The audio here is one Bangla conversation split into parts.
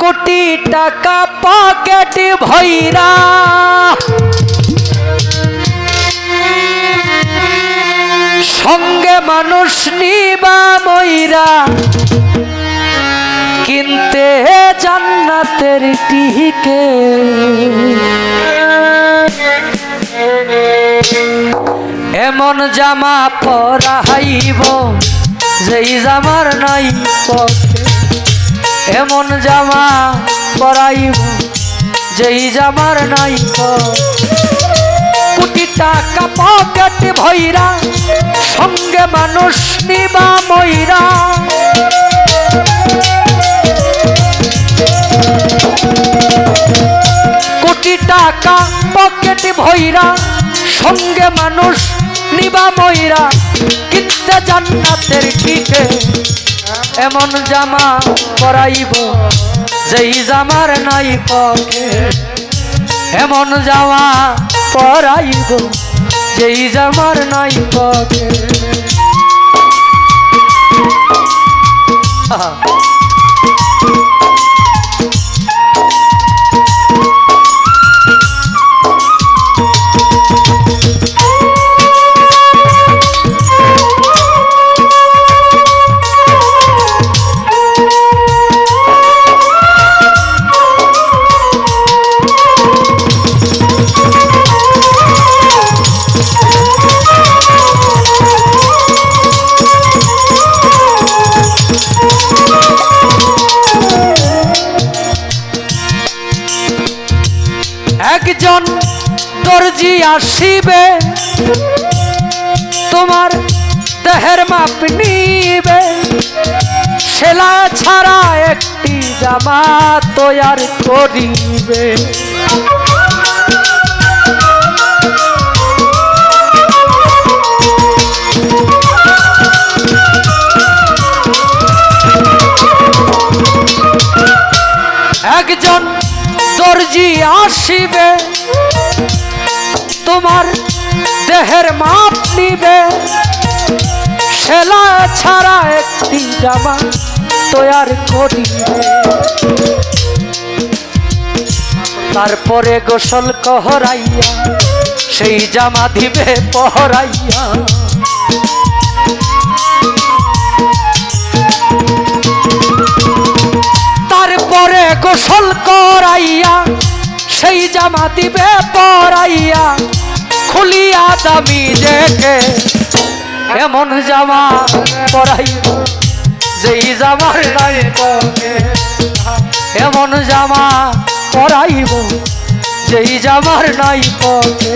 কোটি টাকা পকেট ভৈরা। সঙ্গে মানুষ নিবা ময়রা কিনতে জান্নাতের টিকে এমন জামা পরাইব যেই জামার নাই পক্ষে এমন জামা পরাইব, যেই জামার নাই। কোটি টাকা পকেট ভৈরা সঙ্গে মানুষ নিবা পকেট সঙ্গে মানুষ নিবা ময়রা, কিনতে জান্নাতের ঠিকে। এমন জামা পরাইব, যেই জামার নাই পকে। এমন জামা পরাইব, যেই জামার নাই পকে। আহা। আসিবে তোমার দেহের মাপ নিবে। সেলা ছাড়া একটি জামা তৈয়ার করিবে। একজন দর্জি আসিবে তোমার দেহের মাপ নিবে। সেলা ছাড়া একটি জামা তৈয়ার করিবে। তারপরে গোসল কহরাইয়া সেই জামা দিবে পহরাইয়া। তারপরে গোসল করাইয়া সেই জামা দিবে পরাইয়া খুলিয়া দামি দেখে। এমন জামা পরাই যেই জামার নাই এমন জামা পরাইব, যেই জামার নাই পকে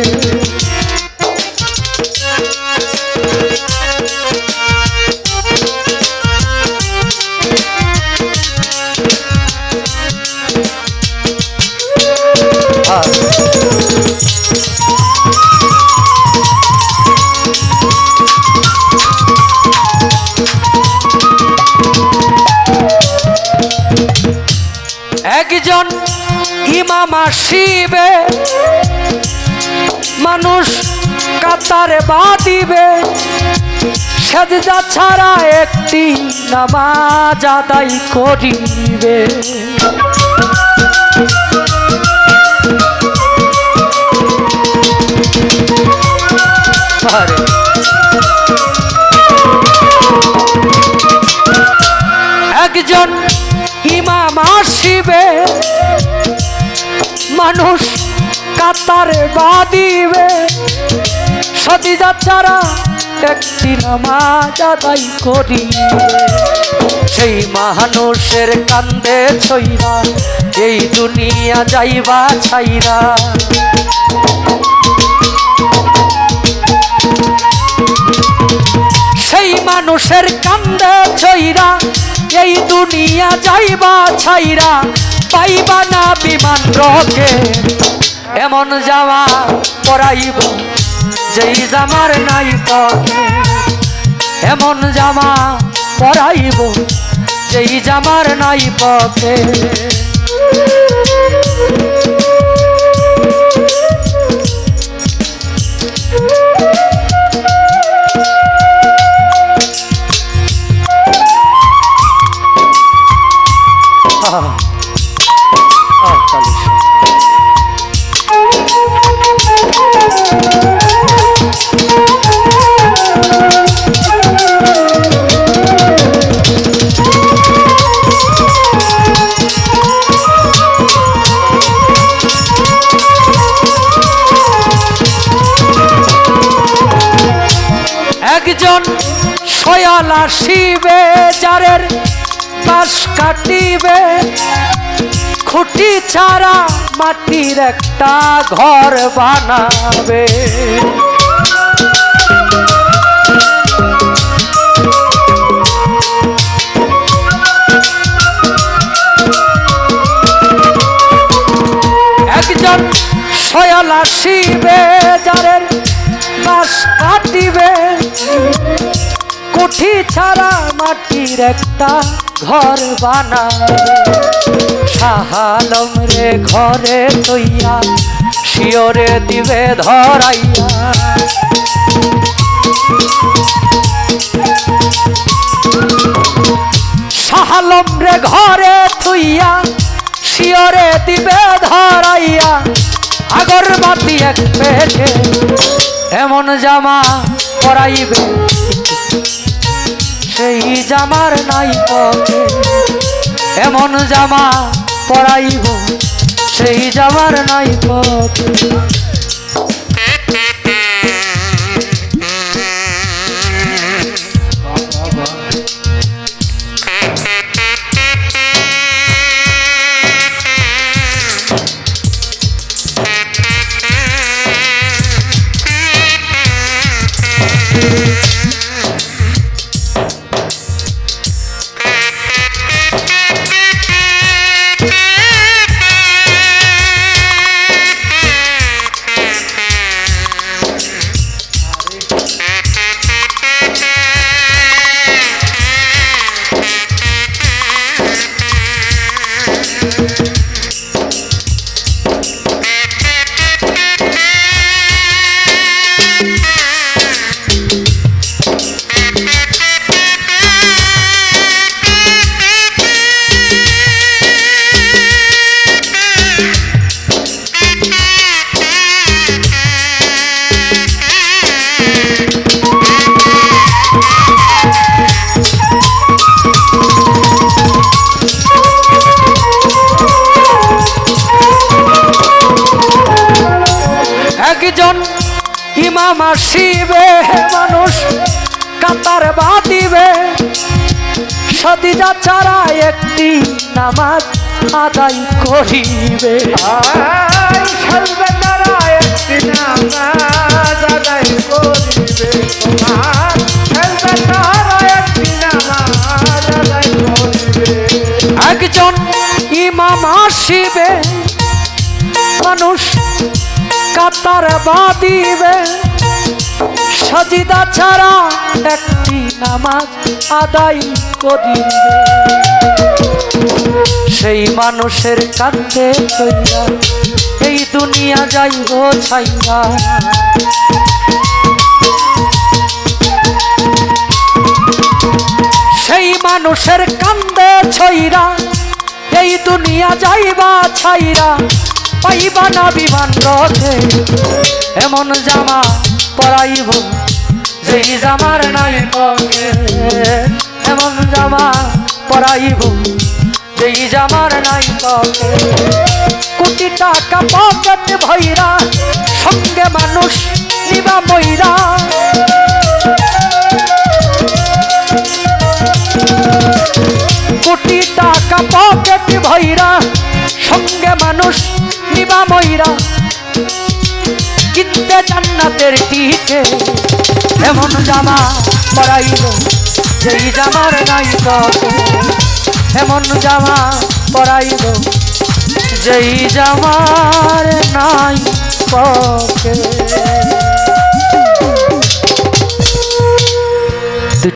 একজন ইমাম আসিবে মানুষ কাতারে বা দিবে সেজদা ছাড়া একটি নামাজ আদায় করিবে। একজন বাদিবে সদিদা ছাড়া একটি নামাজ আদায় করিবে। সেই মানুষের কান্দে ছইরা, এই দুনিয়া যাইবা ছাইরা। সেই মানুষের কান্দে ছইরা, এই দুনিয়া যাইবা ছাইরা, পাইবা না বিমান রকে এমন জামা পরাইব। যেই জামার নাই পথে এমন জামা পরাইব। যেই জামার নাই পকে একজন সয়ালা শিবে, যারের পাশ কাটিবে। খুঁটি ছাড়া মাটির একটা ঘর বানাবে। একজন সয়ালা শিবে, যারের কুঠি ছাড়া মাটির একটা ঘর বানাবে সাহালম রে ঘরে তৈয়া শিওরে দিবে ধরাইয়া। সাহালম রে ঘরে থুইয়া শিওরে দিবে ধরাইয়া। আগর বাতি এক পেটে, এমন জামা পরাইবে। সেই জামার নাই পকে এমন জামা পরাইব সেই জামার নাই পকে একজন ইমাম আসিবে মানুষ, কাতার বাঁধিবে। সদিজা ছাড়া একটি নামাজ আদায় করিবে। একটি নামাজ আদায় করিবে। কাতার বাদিবে সজিদা ছাড়া একটি নামাজ আদায় করিবে। সেই মানুষের কাছে চইয়া এই দুনিয়া যাইব ছাইয়া। সেই মানুষের কান্দে ছইরা এই দুনিয়া যাইবা ছাইরা। পাইবা না বিমান রথে। এমন জামা পরাইব, যেই জামার নাই পকে এমন জামা পরাইব, যেই জামার নাই পকে কোটি টাকা পকেট ভৈরা সঙ্গে মানুষ নিবা ময়রা কোটি টাকা পকেট ভৈরা সঙ্গে মানুষ জান্নাতের টিকে এমন জামা পড়াইল যেই জামার নাই পকে এমন জামা পড়াইল যেই জামার নাই পকে